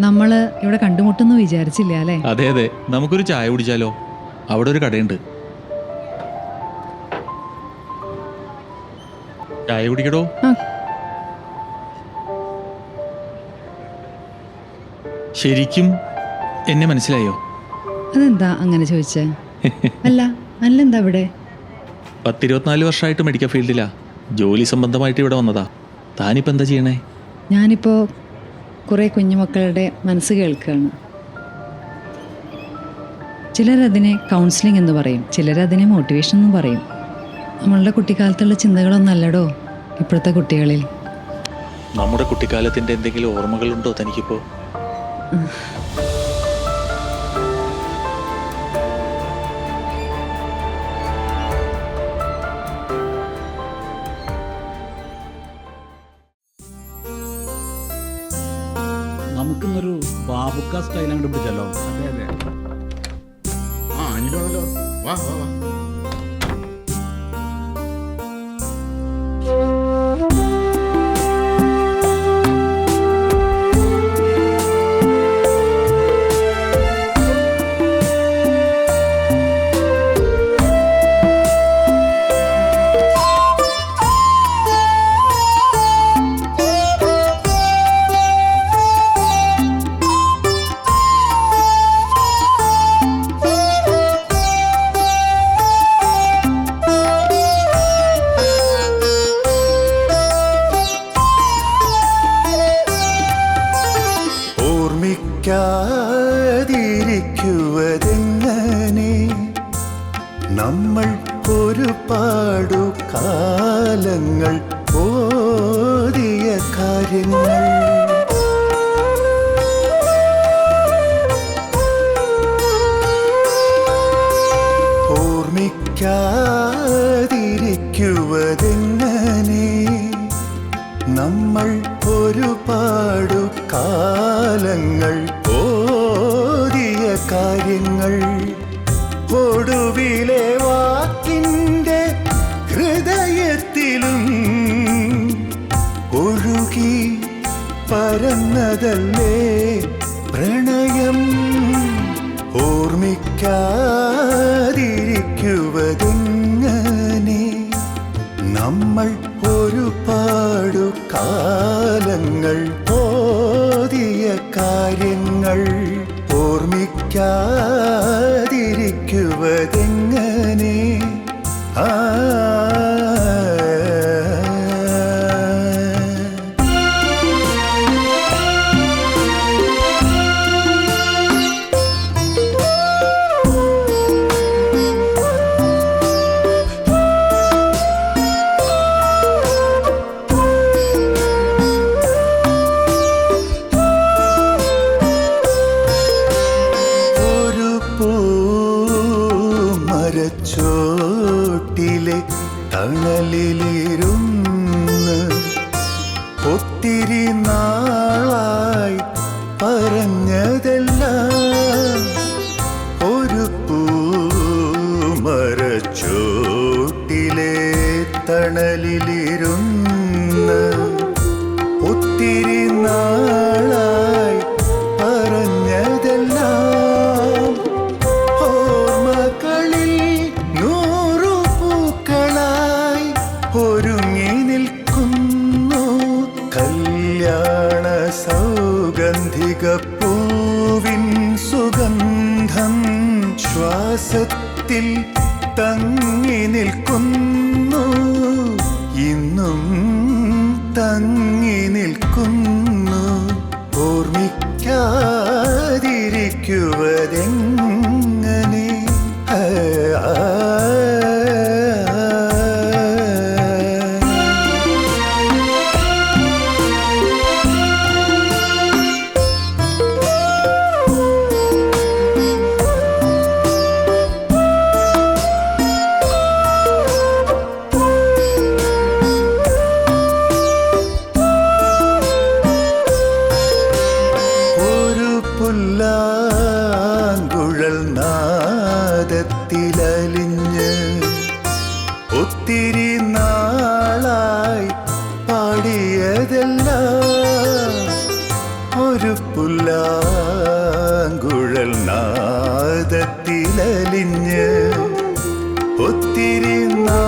നമ്മൾ ഇവിടെ കണ്ടുമുട്ടുന്നു വിചാരിച്ചില്ല അല്ലേ? അതെ അതെ. നമുക്കൊരു ചായ കുടിച്ചാലോ? അവിടെ ഒരു കടയുണ്ട്. ചായ കുടിക്കടോ? ശരിക്കും എന്നെ മനസ്സിലായോ? അതെന്താ അങ്ങനെ ചോദിച്ചേ? അല്ല അല്ലെന്താ ഇവിടെ പത്തിരുപത്തിനാല് വർഷമായിട്ട് മെഡിക്കൽ ഫീൽഡിലാ ജോലി സംബന്ധമായിട്ട് ഇവിടെ വന്നതാ. താനിപ്പോ എന്താ ചെയ്യണേ? ഞാനിപ്പോ കുറെ കുഞ്ഞുമക്കളുടെ മനസ്സ് കേൾക്കുകയാണ്. ചിലരതിനെ കൗൺസിലിംഗ് എന്ന് പറയും ചിലരതിനെ മോട്ടിവേഷൻ എന്ന് പറയും. നമ്മളുടെ കുട്ടിക്കാലത്തുള്ള ചിന്തകളൊന്നല്ലടോ ഇപ്പോഴത്തെ കുട്ടികളിൽ? നമ്മുടെ കുട്ടിക്കാലത്തിന്റെ എന്തെങ്കിലും ഓർമ്മകളുണ്ടോ തനിക്കിപ്പോ? നമുക്കിന്നൊരു ബാബുക്ക സ്റ്റൈൽ അങ്ങോട്ട് പിടിച്ചല്ലോ അതെ അതെ. ആ അനിലാണല്ലോ വാ വാ വാ. കാലങ്ങൾ ഓതിയ കാര്യങ്ങൾ. ഓർമ്മിക്കാതിരിക്കുവതെങ്ങനെ? നമ്മൾ ഒരുപാടു കാലങ്ങൾ ഓതിയ കാര്യങ്ങൾ. പരന്നതല്ലേ പ്രണയം ഓർമ്മിക്കാതിരിക്കുവതെങ്ങനെ? നമ്മൾ ഒരുപാടു കാലങ്ങൾ ഓതിയ കാര്യങ്ങൾ ഓർമ്മിക്കാതിരിക്കുവതെങ്ങനെ? പൂമരച്ചോട്ടിലെ തണലിലിരുന്ന് ഒത്തിരി നാളായി പറഞ്ഞതെല്ലാം ഒരു പൂമരച്ചോട്ടിലെ തണലിലിരുന്ന് സൗഗന്ധിക പൂവിൻ സുഗന്ധം ശ്വാസത്തിൽ തങ്ങി നിൽക്കുന്നു. ഇന്നും തങ്ങി നിൽക്കുന്നു. ഓർമ്മിക്കാതിരിക്കുവതെങ്ങനെ നാളായി പാടിയതെല്ലാം ഒരു പുല്ലാങ്കുഴൽ നാദത്തിലലിഞ്ഞ് ഒത്തിരി നാ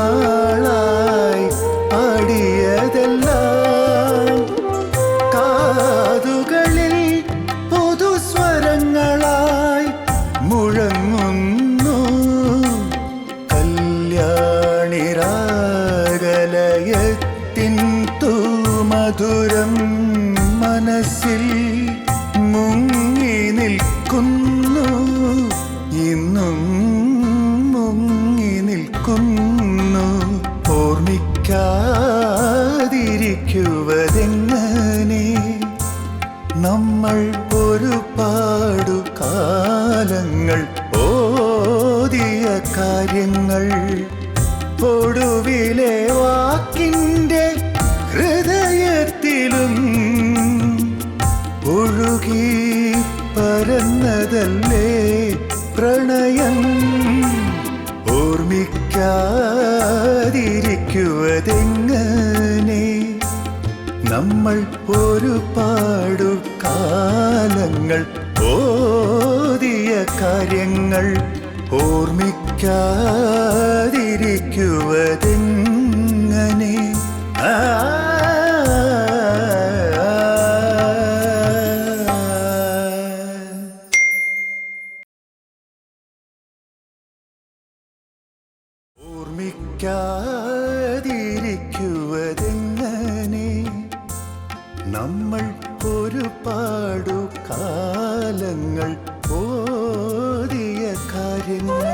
തൂമധുരം മനസ്സിൽ മുങ്ങി നിൽക്കുന്നു. ഇന്നും മുങ്ങി നിൽക്കുന്നു. ഓർമ്മിക്കാതിരിക്കുവതെങ്ങനെ? നമ്മൾ ഒരുപാടു കാലങ്ങൾ ഓതിയ കാര്യങ്ങൾ ഒടുവിലെ വാക്കിന്റെ ഹൃദയത്തിലും ഒഴുകി പരന്നതല്ലേ പ്രണയം? ഓർമ്മിക്കാതിരിക്കുവതെങ്ങനെ? നമ്മൾ ഒരുപാടു കാലങ്ങൾ ഓതിയ കാര്യങ്ങൾ ഓർമ്മിക്കാതിരിക്കുവതെങ്ങനെ? ആ ഓർമ്മിക്കാതിരിക്കുവതെങ്ങനെ നമ്മൾ ഒരുപാടു കാലങ്ങൾ ഓതിയ കാര്യങ്ങൾ.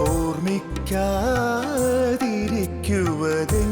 ഓർമ്മിക്കാതിരിക്കുവതെങ്ങനെ?